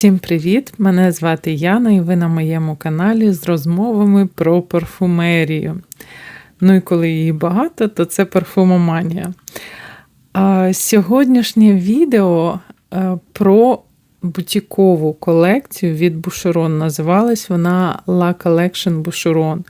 Всім привіт! Мене звати Яна, і ви на моєму каналі з розмовами про парфумерію. Ну і коли її багато, то це парфумоманія. А Сьогоднішнє відео е, про бутікову колекцію від Boucheron. Називалась вона La Collection Boucheron.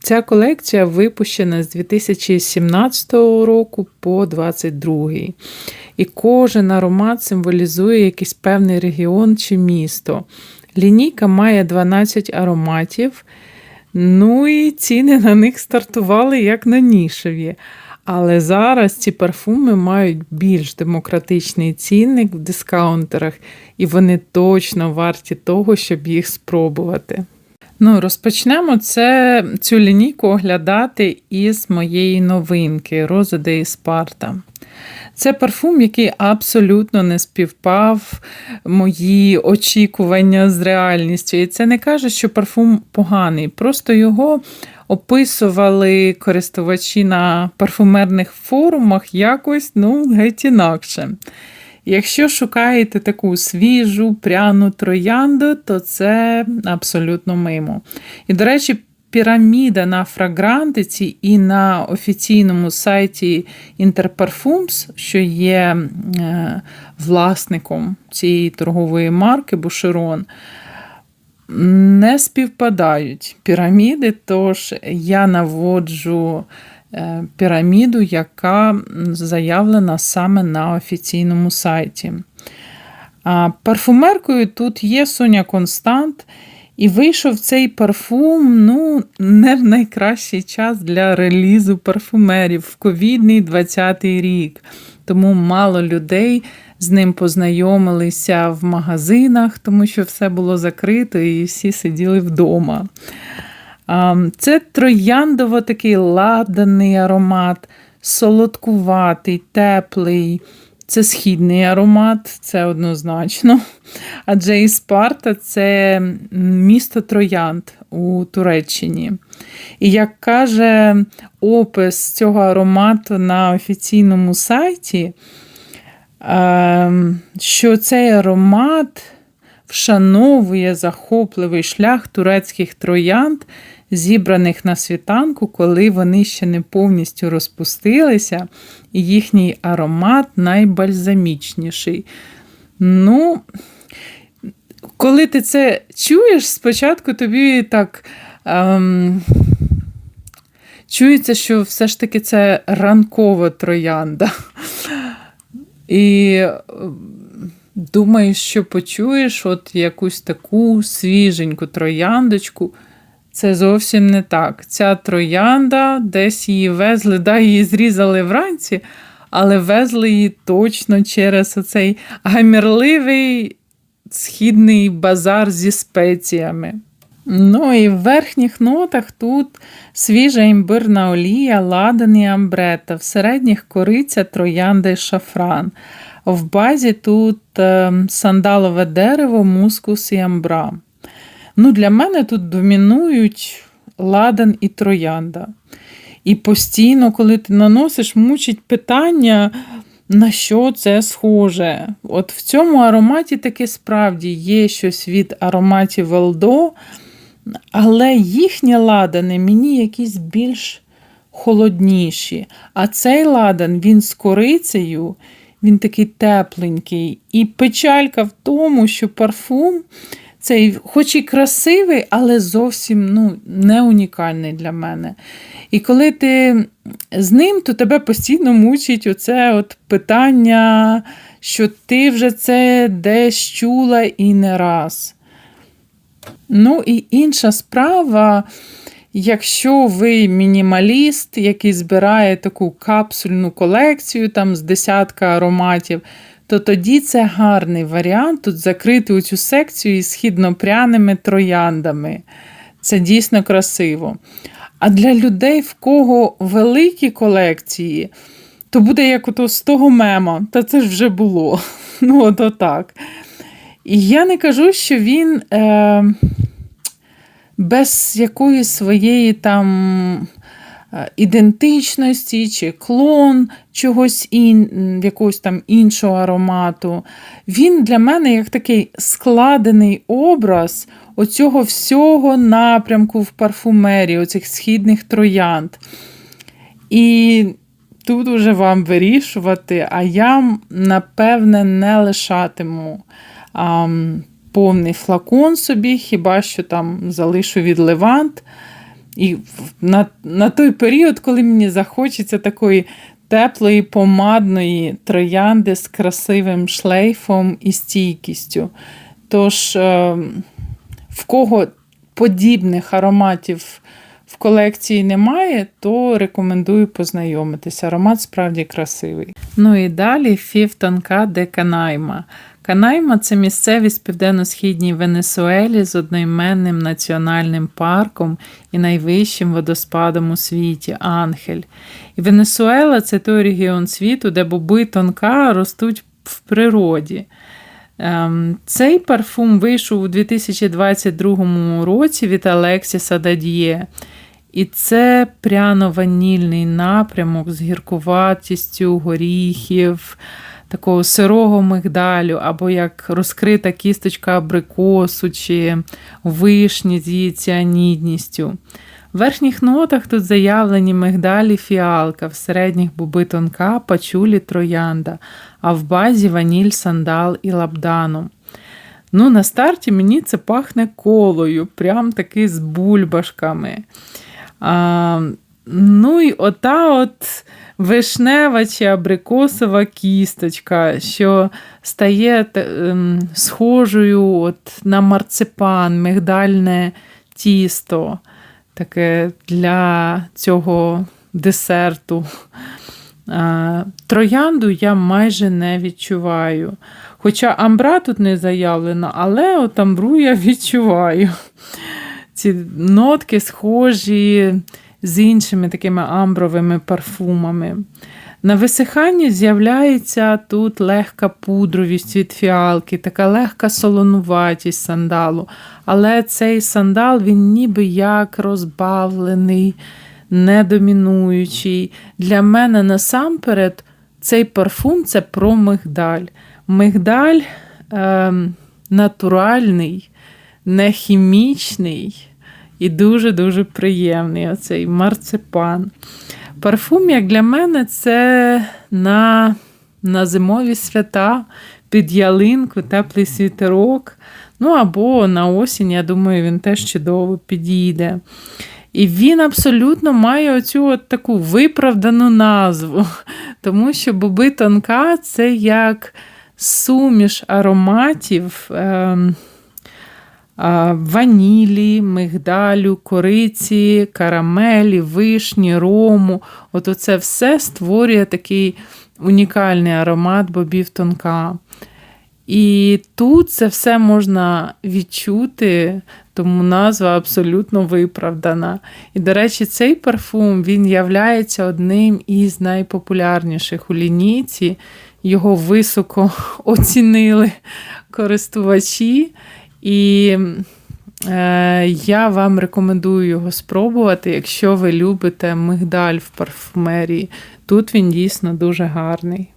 Ця колекція випущена з 2017 року по 2022. І кожен аромат символізує якийсь певний регіон чи місто. Лінійка має 12 ароматів, ну і ціни на них стартували як на нішеві. Але зараз ці парфуми мають більш демократичний цінник в дискаунтерах, і вони точно варті того, щоб їх спробувати. Ну, розпочнемо це, цю лінійку оглядати із моєї новинки Роза де Спарта. Це парфум, який абсолютно не співпав мої очікування з реальністю. І це не каже, що парфум поганий. Просто його описували користувачі на парфумерних форумах якось ну, геть інакше. Якщо шукаєте таку свіжу, пряну троянду, то це абсолютно мимо. І, до речі, піраміда на фрагрантиці і на офіційному сайті Interparfums, що є е, власником цієї торгової марки Бушерон, не співпадають піраміди, тож я наводжу. Е, піраміду, яка заявлена саме на офіційному сайті. Парфумеркою тут є Соня Констант, і вийшов цей парфум ну, не в найкращий час для релізу парфумерів в ковідний 20-й рік. Тому мало людей з ним познайомилися в магазинах, тому що все було закрито і всі сиділи вдома. Це трояндово такий ладаний аромат, солодкуватий, теплий. Це східний аромат, це однозначно. Адже Іспарта це місто Троянд у Туреччині. І як каже опис цього аромату на офіційному сайті, ем, що цей аромат вшановує захопливий шлях турецьких троянд зібраних на світанку, коли вони ще не повністю розпустилися, і їхній аромат найбальзамічніший. Ну, коли ти це чуєш, спочатку тобі так. Ем, Чується, що все ж таки це ранкова троянда. І думаєш, що почуєш от якусь таку свіженьку трояндочку. Це зовсім не так. Ця троянда, десь її везли, да, її зрізали вранці, але везли її точно через оцей гамірливий східний базар зі спеціями. Ну і в верхніх нотах тут свіжа імбирна олія, ладан і амбрета, в середніх кориця, троянда і шафран. В базі тут ем, сандалове дерево, мускус і амбра. Ну, Для мене тут домінують ладан і троянда. І постійно, коли ти наносиш, мучить питання, на що це схоже. От в цьому ароматі таки справді є щось від ароматів Велдо, але їхні ладани мені якісь більш холодніші. А цей ладан, він з корицею, він такий тепленький. І печалька в тому, що парфум. Цей, хоч і красивий, але зовсім ну, не унікальний для мене. І коли ти з ним, то тебе постійно мучить оце от питання, що ти вже це десь чула і не раз. Ну, і інша справа, якщо ви мінімаліст, який збирає таку капсульну колекцію там з десятка ароматів, то тоді це гарний варіант тут закрити цю секцію із східнопряними трояндами. Це дійсно красиво. А для людей, в кого великі колекції, то буде як ото з того мема, та це ж вже було. Ну, от отак. І я не кажу, що він е, без якоїсь своєї там ідентичності чи клон чогось ін, якогось там іншого аромату. Він для мене як такий складений образ оцього всього напрямку в парфумерії, оцих східних троянд. І тут уже вам вирішувати, а я, напевне, не лишатиму а, повний флакон собі, хіба що там залишу від Левант. І на, на той період, коли мені захочеться такої теплої помадної троянди з красивим шлейфом і стійкістю. Тож, е, в кого подібних ароматів в колекції немає, то рекомендую познайомитися. Аромат справді красивий. Ну і далі фівтонка де Канайма. Це місцевість в південно-східній Венесуелі з одноіменним національним парком і найвищим водоспадом у світі Анхель. І Венесуела це той регіон світу, де боби тонка ростуть в природі. Ем, цей парфум вийшов у 2022 році від Алексіса Дадіє. І це пряно-ванільний напрямок з гіркуватістю горіхів, такого сирого мигдалю, або як розкрита кісточка абрикосу чи вишні з її ціанідністю. В верхніх нотах тут заявлені мигдалі фіалка, в середніх буби тонка, пачулі троянда, а в базі ваніль, сандал і лабданом. Ну, На старті мені це пахне колою, прям таки з бульбашками. А, Ну і ота от вишнева чи абрикосова кісточка, що стає ем, схожою от на марципан, мигдальне тісто, таке для цього десерту. Троянду я майже не відчуваю. Хоча амбра тут не заявлена, але от амбру я відчуваю. Ці нотки схожі з іншими такими амбровими парфумами. На висиханні з'являється тут легка пудровість від фіалки, така легка солонуватість сандалу. Але цей сандал, він ніби як розбавлений, недомінуючий. Для мене насамперед цей парфум це про мигдаль. Мигдаль е, натуральний, не хімічний і дуже-дуже приємний оцей марципан. Парфум, як для мене, це на на зимові свята, під ялинку, теплий світерок. Ну або на осінь, я думаю, він теж чудово підійде. І він абсолютно має оцю от таку виправдану назву, тому що боби тонка це як суміш ароматів. Е ванілі, мигдалю, кориці, карамелі, вишні, рому. От оце все створює такий унікальний аромат бобів тонка. І тут це все можна відчути, тому назва абсолютно виправдана. І, до речі, цей парфум він являється одним із найпопулярніших у лінійці. Його високо оцінили користувачі. І е, я вам рекомендую його спробувати, якщо ви любите мигдаль в парфумерії. Тут він дійсно дуже гарний.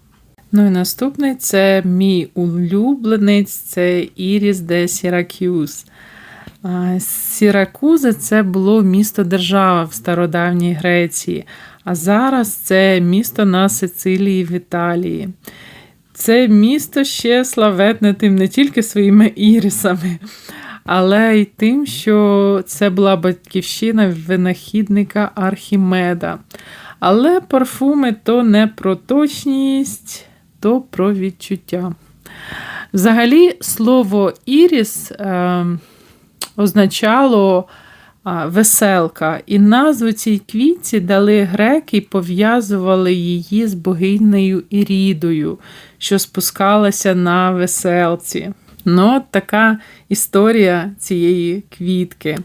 Ну і наступний це мій улюбленець це Іріс де Сіракюз. Сіракузи це було місто держава в стародавній Греції, а зараз це місто на Сицилії в Італії. Це місто ще славетне тим не тільки своїми ірисами, але й тим, що це була батьківщина винахідника Архімеда. Але парфуми то не про точність, то про відчуття. Взагалі, слово іріс е, означало веселка, і назву цій квітці дали греки і пов'язували її з богинею Ірідою, що спускалася на веселці. Ну, от така історія цієї квітки.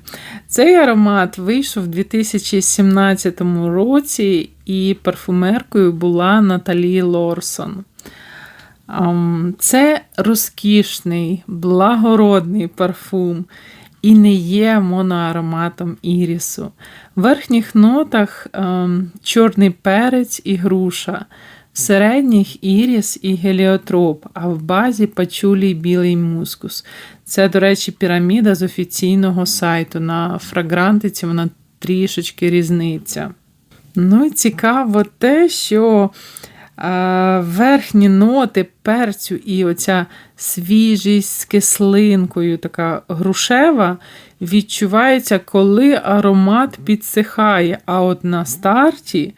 Цей аромат вийшов у 2017 році, і парфумеркою була Наталі Лорсон. Це розкішний, благородний парфум. І не є моноароматом ірісу. В верхніх нотах е, чорний перець і груша, в середніх іріс і геліотроп, а в базі пачулі білий мускус. Це, до речі, піраміда з офіційного сайту. На фрагрантиці вона трішечки різниця. Ну і цікаво те, що верхні ноти перцю і оця свіжість з кислинкою, така грушева, відчувається, коли аромат підсихає. А от на старті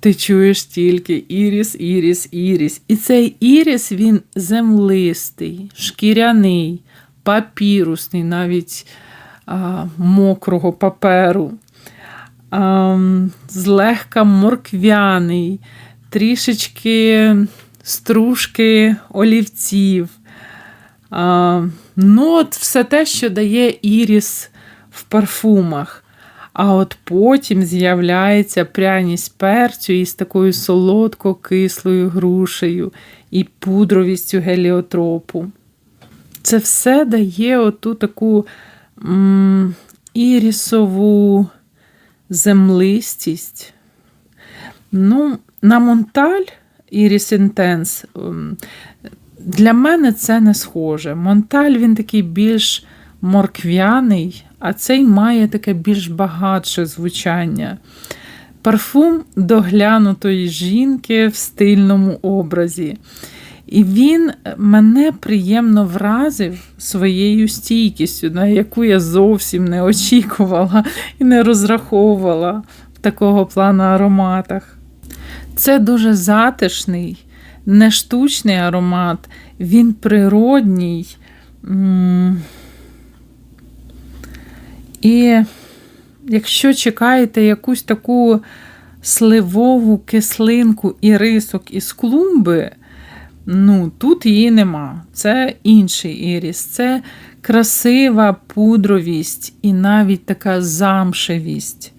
ти чуєш тільки іріс, іріс, іріс. І цей іріс він землистий, шкіряний, папірусний, навіть а, мокрого паперу, а, злегка морквяний, трішечки стружки олівців. Ну, от все те, що дає іріс в парфумах. А от потім з'являється пряність перцю із такою солодко-кислою грушею і пудровістю геліотропу. Це все дає оту таку м, ірісову землистість. Ну, на Монталь Іріс Інтенс. Для мене це не схоже. Монталь він такий більш морквяний, а цей має таке більш багатше звучання. Парфум доглянутої жінки в стильному образі. І він мене приємно вразив своєю стійкістю, на яку я зовсім не очікувала і не розраховувала в такого плану ароматах. Це дуже затишний, не штучний аромат, він природній. І якщо чекаєте якусь таку сливову кислинку і рисок із клумби, ну, тут її нема. Це інший іріс. Це красива пудровість і навіть така замшевість.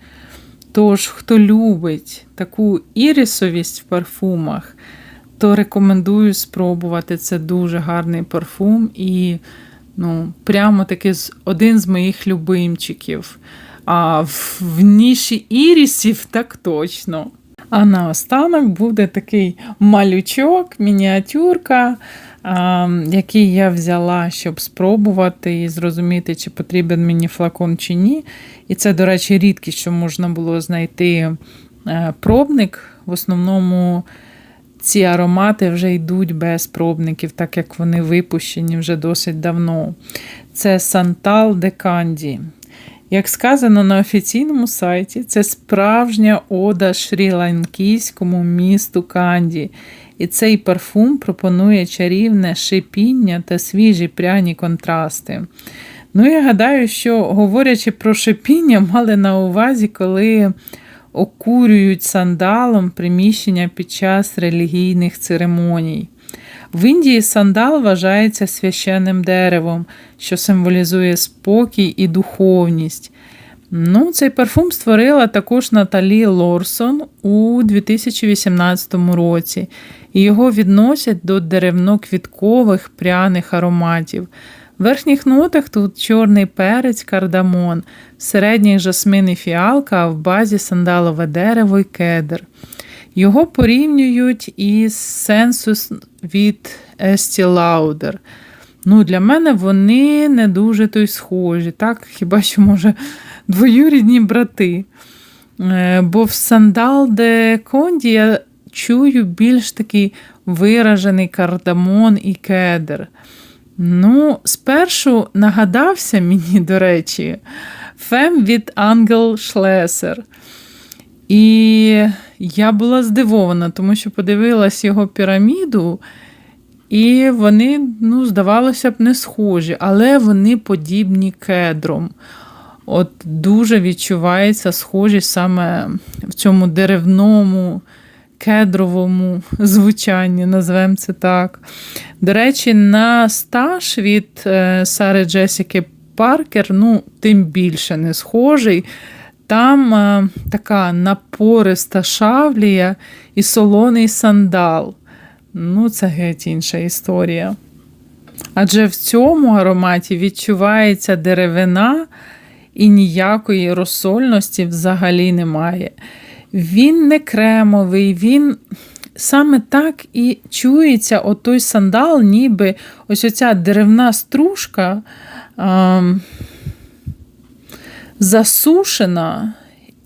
Тож, хто любить таку ірісовість в парфумах, то рекомендую спробувати. Це дуже гарний парфум і ну, прямо таки один з моїх любимчиків. А в ніші ірісів так точно. А наостанок буде такий малючок, мініатюрка, який я взяла, щоб спробувати і зрозуміти, чи потрібен мені флакон чи ні. І це, до речі, рідкість, що можна було знайти е, пробник. В основному ці аромати вже йдуть без пробників, так як вони випущені вже досить давно. Це Сантал де Канді. Як сказано на офіційному сайті, це справжня ода шрі-ланкійському місту Канді. І цей парфум пропонує чарівне шипіння та свіжі пряні контрасти. Ну, я гадаю, що, говорячи про шипіння, мали на увазі, коли окурюють сандалом приміщення під час релігійних церемоній. В Індії сандал вважається священним деревом, що символізує спокій і духовність. Ну, Цей парфум створила також Наталі Лорсон у 2018 році, і його відносять до деревно-квіткових пряних ароматів. В верхніх нотах тут чорний перець, кардамон, в середніх жасмин і фіалка, а в базі сандалове дерево і кедр. Його порівнюють із сенсус від Estee Lauder. Ну, Для мене вони не дуже то й схожі, так? хіба що, може, двоюрідні брати. Е, бо в сандал де Конді я чую більш такий виражений кардамон і кедр. Ну, спершу нагадався мені, до речі, фем від Ангел Шлесер. І я була здивована, тому що подивилась його піраміду, і вони, ну, здавалося б, не схожі, але вони подібні кедром. От Дуже відчувається схожість саме в цьому деревному кедровому звучанні, назвемо це так. До речі, на стаж від е, Сари Джесіки Паркер, ну, тим більше не схожий. Там а, е, така напориста шавлія і солоний сандал. Ну, це геть інша історія. Адже в цьому ароматі відчувається деревина і ніякої розсольності взагалі немає. Він не кремовий, він саме так і чується отой сандал, ніби ось оця деревна стружка ем, засушена.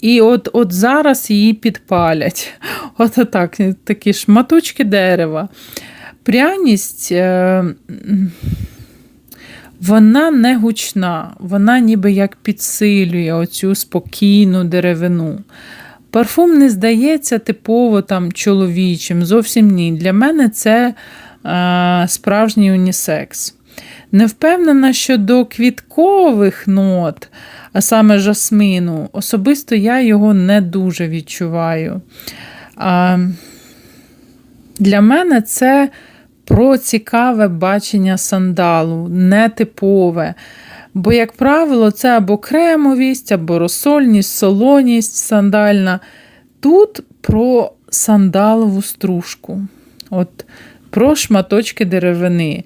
І от от зараз її підпалять. От так, такі шматочки дерева. Пряність, е, вона не гучна, вона ніби як підсилює оцю спокійну деревину. Парфум не здається типово там чоловічим, зовсім ні. Для мене це е, справжній унісекс. Не впевнена щодо квіткових нот, а саме жасмину. Особисто я його не дуже відчуваю. А, Для мене це про цікаве бачення сандалу, нетипове. Бо, як правило, це або кремовість, або розсольність, солоність сандальна. Тут про сандалову стружку, от про шматочки деревини,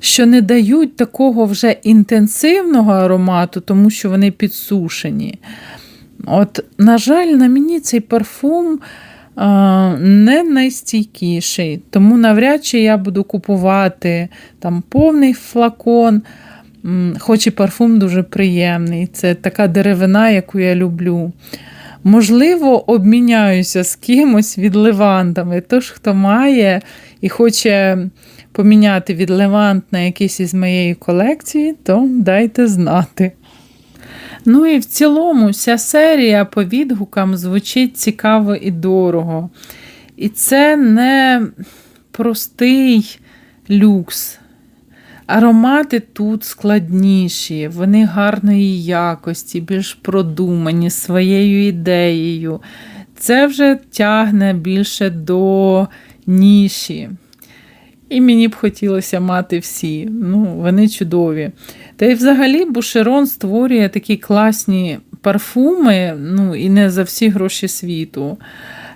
що не дають такого вже інтенсивного аромату, тому що вони підсушені. От, На жаль, на мені цей парфум не найстійкіший, тому навряд чи я буду купувати там повний флакон, хоч і парфум дуже приємний. Це така деревина, яку я люблю. Можливо, обміняюся з кимось від левантами. Тож, хто має і хоче поміняти від левант на якийсь із моєї колекції, то дайте знати. Ну і в цілому, вся серія по відгукам звучить цікаво і дорого. І це не простий люкс. Аромати тут складніші, вони гарної якості, більш продумані своєю ідеєю. Це вже тягне більше до ніші. І мені б хотілося мати всі. Ну, Вони чудові. Та й взагалі Бушерон створює такі класні парфуми, ну, і не за всі гроші світу.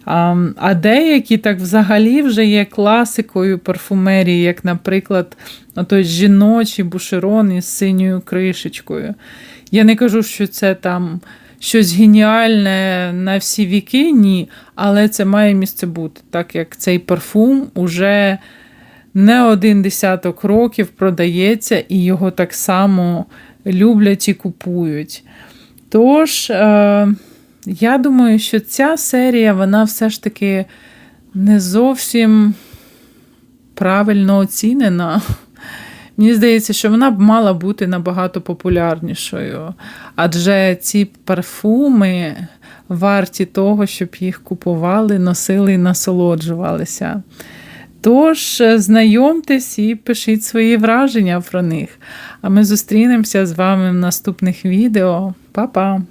А а деякі так взагалі вже є класикою парфумерії, як, наприклад, той жіночий бушерон із синьою кришечкою. Я не кажу, що це там щось геніальне на всі віки, ні, але це має місце бути, так як цей парфум уже не один десяток років продається, і його так само люблять і купують. Тож, е, я думаю, що ця серія, вона все ж таки не зовсім правильно оцінена. Мені здається, що вона б мала бути набагато популярнішою. Адже ці парфуми варті того, щоб їх купували, носили і насолоджувалися. Тож, е, знайомтесь і пишіть свої враження про них. А ми зустрінемося з вами в наступних відео. Па-па!